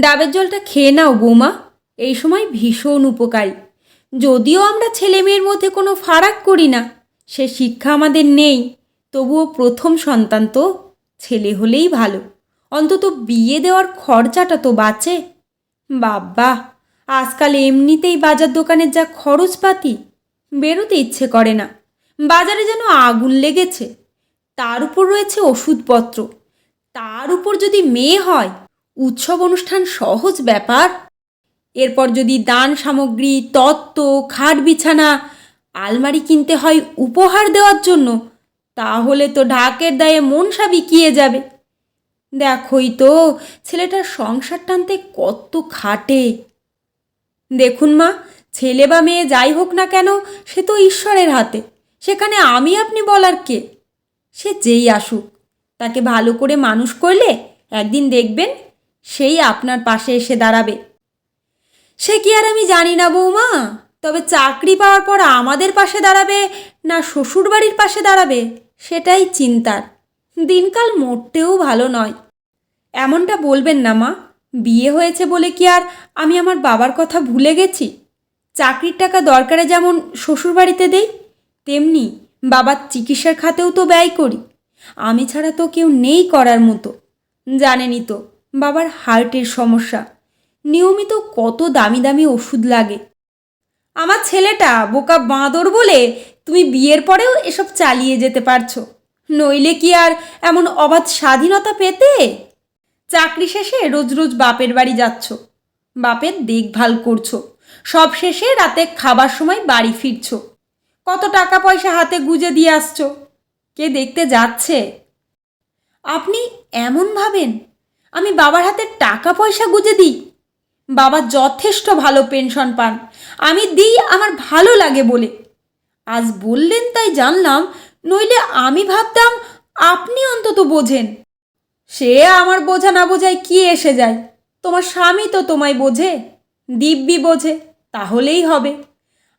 ডাবের জলটা খেয়ে নাও, বৌমা। এই সময় ভীষণ উপকারী। যদিও আমরা ছেলে মেয়ের মধ্যে কোনো ফারাক করি না, সে শিক্ষা আমাদের নেই। তবুও প্রথম সন্তান তো ছেলে হলেই ভালো। অন্তত বিয়ে দেওয়ার খরচাটা তো বাঁচে। বাবা আজকাল এমনিতেই বাজার দোকানের যা খরচপাতি, বেরোতে ইচ্ছে করে না। বাজারে যেন আগুন লেগেছে। তার উপর রয়েছে ওষুধপত্র। তার উপর যদি মেয়ে হয় উৎসব অনুষ্ঠান সহজ ব্যাপার। এরপর যদি দান সামগ্রী, তত্ত্ব, খাট বিছানা, আলমারি কিনতে হয় উপহার দেওয়ার জন্য, তাহলে তো ঢাকের দায়ে মনসা বিকিয়ে যাবে। দেখোই তো, ছেলেটার সংসার টানতে কত খাটে। দেখুন মা, ছেলে বা মেয়ে যাই হোক না কেন, সে তো ঈশ্বরের হাতে। সেখানে আমি আপনি বলার কে? সে যেই আসুক। তাকে ভালো করে মানুষ করলে একদিন দেখবেন সেই আপনার পাশে এসে দাঁড়াবে। সে কি আর আমি জানি না বৌমা? তবে চাকরি পাওয়ার পর আমাদের পাশে দাঁড়াবে না শ্বশুরবাড়ির পাশে দাঁড়াবে, সেটাই চিন্তার। দিনকাল মোটেও ভালো নয়। এমনটা বলবেন না মা। বিয়ে হয়েছে বলে কি আর আমি আমার বাবার কথা ভুলে গেছি? চাকরির টাকা দরকারে যেমন শ্বশুরবাড়িতে দেই, তেমনি বাবার চিকিৎসার খাতেও তো ব্যয় করি। আমি ছাড়া তো কেউ নেই করার মতো। জানেনই তো বাবার হার্টের সমস্যা। নিয়মিত কত দামি দামি ওষুধ লাগে। আমার ছেলেটা বোকা বাঁদর বলে তুমি বিয়ের পরেও এসব চালিয়ে যেতে পারছ। নইলে কি আর এমন অবাধ স্বাধীনতা পেতে? চাকরি শেষে রোজ রোজ বাপের বাড়ি যাচ্ছ। বাপের দেখভাল করছ। সব শেষে রাতে খাবার সময় বাড়ি ফিরছো। কত টাকা পয়সা হাতে গুজে দিয়ে আসছো। কে দেখতে যাচ্ছে? আপনি এমন ভাবেন? আমি বাবার হাতে টাকা পয়সা গুঁজে দিই। বাবা যথেষ্ট ভালো পেনশন পান। আমি দিই, আমার ভালো লাগে বলে। আজ বললেন তাই জানলাম, নইলে আমি ভাবতাম আপনি অন্তত বোঝেন। সে আমার বোঝা না বোঝায় কি এসে যায়? তোমার স্বামী তো তোমায় বোঝে, দিব্যি বোঝে, তাহলেই হবে।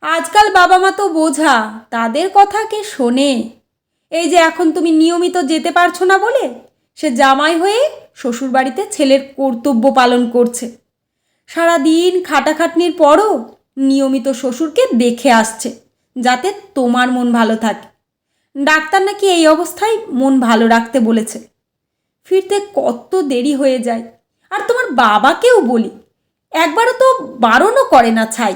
আজকাল বাবা মা তো বোঝা, তাদের কথা কে শোনে? এই যে এখন তুমি নিয়মিত যেতে পারছ না বলে, সে জামাই হয়ে শ্বশুরবাড়িতে ছেলের কর্তব্য পালন করছে। সারাদিন খাটাখাটনির পরও নিয়মিত শ্বশুরকে দেখে আসছে, যাতে তোমার মন ভালো থাকে। ডাক্তার নাকি এই অবস্থায় মন ভালো রাখতে বলেছে। ফিরতে কত দেরি হয়ে যায়। আর তোমার বাবাকেও বলি, একবারও তো বারণও করে না ছাই।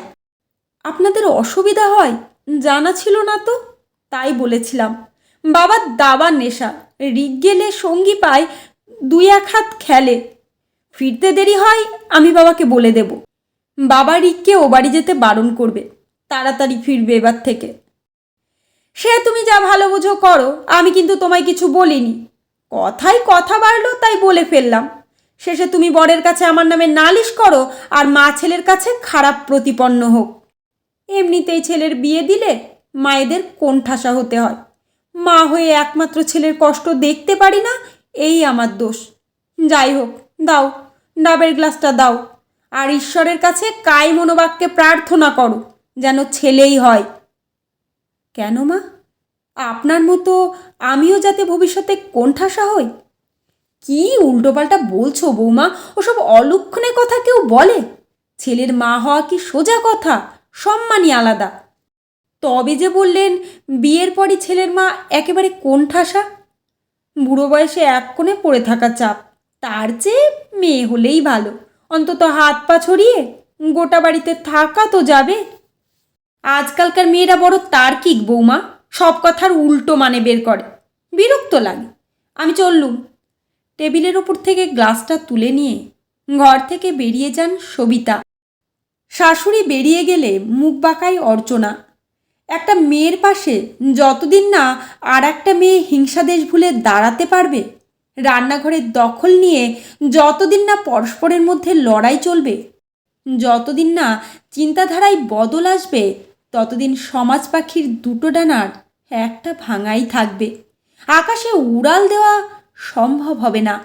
আপনাদের অসুবিধা হয়, জানা ছিল না তো, তাই বলেছিলাম। বাবার দাবার নেশা রিক গেলে সঙ্গী পায় দুই এক হাত খেলে। ফিরতে দেরি হয়, আমি বাবাকে বলে দেব। বাবা রিককে ও বাড়ি যেতে বারণ করবে। তাড়াতাড়ি ফিরবে এবার থেকে। সে, তুমি যা ভালো বোঝো করো, আমি কিন্তু তোমায় কিছু বলিনি। কথাই কথা বাড়লো, তাই বলে ফেললাম। শেষে তুমি বরের কাছে আমার নামে নালিশ করো, আর মা ছেলের কাছে খারাপ প্রতিপন্ন হোক। এমনিতেই ছেলের বিয়ে দিলে মায়েদের কোণঠাসা হতে হয়। মা হয়ে একমাত্র ছেলের কষ্ট দেখতে পারি না এই আমার দোষ। যাই হোক, দাও, ডাবের গ্লাসটা দাও। আর ঈশ্বরের কাছে কাই মনোবাক্যে প্রার্থনা করো, যেন ছেলেই হয়। কেন মা? আপনার মতো আমিও যাতে ভবিষ্যতে কোণঠাসা হই? কি উল্টোপাল্টা বলছো বৌমা? ওসব অলক্ষণে কথা কেউ বলে? ছেলের মা হওয়া কি সোজা কথা? সম্মানই আলাদা। তবে যে বললেন, বিয়ের পরই ছেলের মা একেবারে কোণঠাসা? বুড়ো বয়সে এক কোণে পড়ে থাকা চাপ। তার চেয়ে মেয়ে হলেই ভালো। অন্তত হাত পা ছড়িয়ে গোটা বাড়িতে থাকা তো যাবে। আজকালকার মেয়েরা বড় তার্কিক বৌমা। সব কথার উল্টো মানে বের করে। বিরক্ত লাগে। আমি চললুম। টেবিলের ওপর থেকে গ্লাসটা তুলে নিয়ে ঘর থেকে বেরিয়ে যান সবিতা। শাশুড়ি বেরিয়ে গেলে মুখ বাঁকায় অর্চনা। একটা মেয়ের পাশে যতদিন না আর একটা মেয়ে হিংসাদেশ ভুলে দাঁড়াতে পারবে রান্নাঘরের দখল নিয়ে যতদিন না পরস্পরের মধ্যে লড়াই চলবে, যতদিন না চিন্তাধারায় বদল আসবে, ততদিন সমাজ পাখির দুটো ডানার একটা ভাঙাই থাকবে। আকাশে উড়াল দেওয়া সম্ভব হবে না।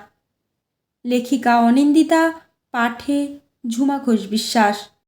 লেখিকা অনিন্দিতা, পাঠে ঝুমা ঘোষ বিশ্বাস।